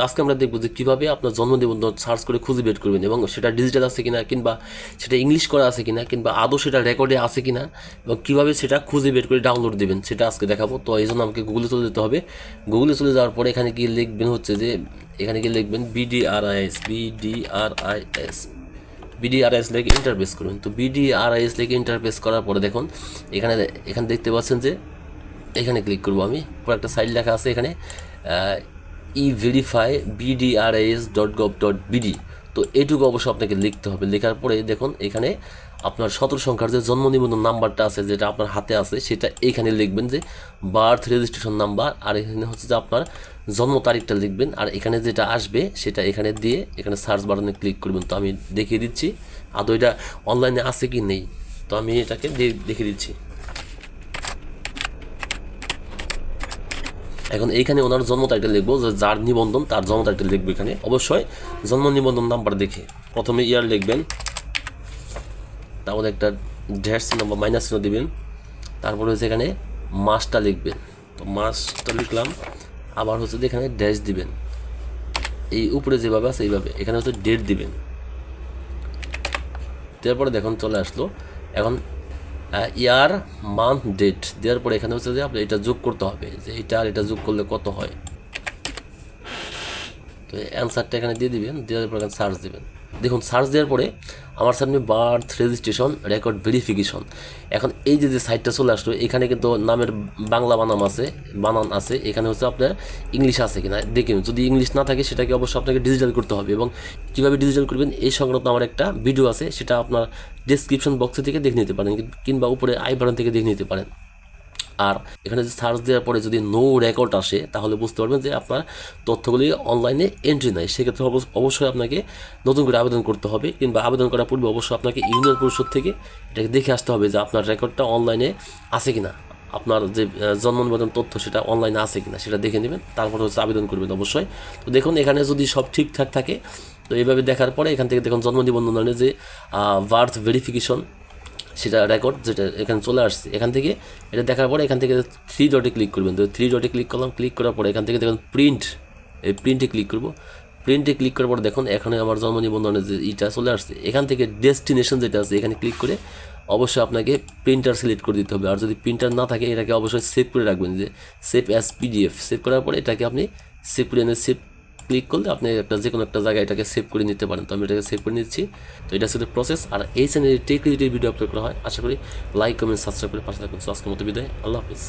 তো আজকে আমরা দেখব যে কীভাবে আপনার জন্ম নিবন্ধন সার্চ করে খুঁজে বের করবেন এবং সেটা ডিজিটাল আছে কিনা কিংবা সেটা ইংলিশ করা আছে কিনা কিংবা আদৌ সেটা রেকর্ডে আছে কিনা এবং কীভাবে সেটা খুঁজে বের করে ডাউনলোড দেবেন, সেটা আজকে দেখাবো। তো এই জন্য আমাকে গুগলে চলে যেতে হবে। গুগলে চলে যাওয়ার পরে এখানে গিয়ে লিখবেন হচ্ছে যে, এখানে গিয়ে লিখবেন বিডিআরআইএস বিডিআরআইএস বিডিআরএস লেগে ইন্টারফেস করবেন তো বিডিআরএস লেগে ইন্টারফেস করার পরে দেখুন, এখানে এখানে দেখতে পাচ্ছেন যে, এখানে ক্লিক করব আমি। পুরো একটা সাইট লেখা আছে এখানে। E verify BDRS dot gov dot BD তো এইটুকু অবশ্য আপনাকে লিখতে হবে। লেখার পরে দেখুন, এখানে আপনার সতেরো সংখ্যার যে জন্ম নিবন্ধন নাম্বারটা আছে, যেটা আপনার হাতে আছে, সেটা এখানে লিখবেন যে বার্থ রেজিস্ট্রেশন নাম্বার আর এখানে হচ্ছে যে আপনার জন্ম তারিখটা লিখবেন, আর এখানে যেটা আসবে, সেটা এখানে দিয়ে এখানে সার্চ বাটনে ক্লিক করবেন। তো আমি দেখিয়ে দিচ্ছি, আদৌ এটা অনলাইনে আছে কি নেই। তো আমি এটাকে দেখিয়ে দিচ্ছি। এখন এইখানে ওনার জন্ম তারিখটা লিখব, যে যার নিবন্ধন, তার জন্ম তারিখটা লিখব এখানে। অবশ্যই জন্ম নিবন্ধন নাম্বার দেখে প্রথমে ইয়ার লিখবেন, তারপরে একটা ড্যাশ চিহ্ন বা মাইনাস চিহ্ন দিবেন, তারপরে হচ্ছে এখানে মাসটা লিখবেন। তো মাসটা লিখলাম, আবার হচ্ছে এখানে ড্যাশ দিবেন। এই উপরে যেভাবে আছে এইভাবে, এখানে হচ্ছে ডেট দিবেন। তারপরে দেখুন চলে আসলো। এখন ইয়ার মান্থ ডেট দেওয়ার পরে এখানে হচ্ছে যে আপনি এটা যোগ করতে হবে, যে এটা আর এটা যোগ করলে কত হয়। তো অ্যান্সারটা এখানে দিয়ে দিবেন, দেওয়ার পর এখানে সার্চ দিবেন। দেখুন সার্চ দেওয়ার পরে আমার সামনে বার্থ রেজিস্ট্রেশন রেকর্ড ভেরিফিকেশন এখন এই যে যে সাইটটা চলে আসলো, এখানে কিন্তু নামের বাংলা বানাম আছে, বানান আছে, এখানে হচ্ছে আপনার ইংলিশ আছে কিনা দেখুন যদি ইংলিশ না থাকে, সেটাকে অবশ্যই আপনাকে ডিজিটাল করতে হবে এবং কীভাবে ডিজিটাল করবেন, এই সংক্রান্ত আমার একটা ভিডিও আছে, সেটা আপনার ডিসক্রিপশন বক্সে থেকে দেখে নিতে পারেন কিংবা উপরে আই বাটন থেকে দেখে নিতে পারেন। আর এখানে যে সার্চ দেওয়ার পরে যদি নো রেকর্ড আসে, তাহলে বুঝতে পারবেন যে আপনার তথ্যগুলি অনলাইনে এন্ট্রি নাই। সেক্ষেত্রে অবশ্য- অবশ্যই আপনাকে নতুন করে আবেদন করতে হবে, কিংবা আবেদন করার পূর্বে অবশ্যই আপনাকে ইউনিয়ন পরিষদ থেকে এটাকে দেখে আসতে হবে যে আপনার রেকর্ডটা অনলাইনে আছে কিনা। আপনার যে জন্ম নিবন্ধন তথ্য সেটা অনলাইনে আছে কিনা, সেটা দেখে নেবেন, তারপর হচ্ছে আবেদন করবেন অবশ্যই। তো দেখুন, এখানে যদি সব ঠিকঠাক থাকে তো এইভাবে দেখার পরে এখান থেকে দেখুন জন্ম নিবন্ধনের যে বার্থ ভেরিফিকেশন সেটা রেকর্ড যেটা এখানে চলে আসছে। এখান থেকে এটা দেখার পরে এখান থেকে থ্রি ডটে ক্লিক করবেন। তো থ্রি ডটে ক্লিক করলাম ক্লিক করার পরে এখান থেকে দেখুন প্রিন্ট এই প্রিন্টে ক্লিক করব। প্রিন্টে ক্লিক করার পরে দেখুন এখানে আমার জন্ম নিবন্ধনের যে ইটা চলে আসছে। এখান থেকে ডেস্টিনেশন যেটা আছে, এখানে ক্লিক করে অবশ্যই আপনাকে প্রিন্টার সিলেক্ট করে দিতে হবে। আর যদি প্রিন্টার না থাকে, এটাকে অবশ্যই সেভ করে রাখবেন যে সেভ অ্যাজ পিডিএফ সেভ করার পরে এটাকে আপনি সেভ করে এনে সেভ ক্লিক করলে আপনি একটা যে কোনো একটা জায়গায় এটাকে সেভ করে নিতে পারেন। তো আমি এটাকে সেভ করে নিচ্ছি। তো এটা শুধু প্রসেস আর এই চ্যানেলে টেক ভিডিও আপলোড করা হয়। আশা করি লাইক কমেন্ট সাবস্ক্রাইব করে পাশে থাকবেন সো আজকের মতো বিদায়। আল্লাহ হাফিজ।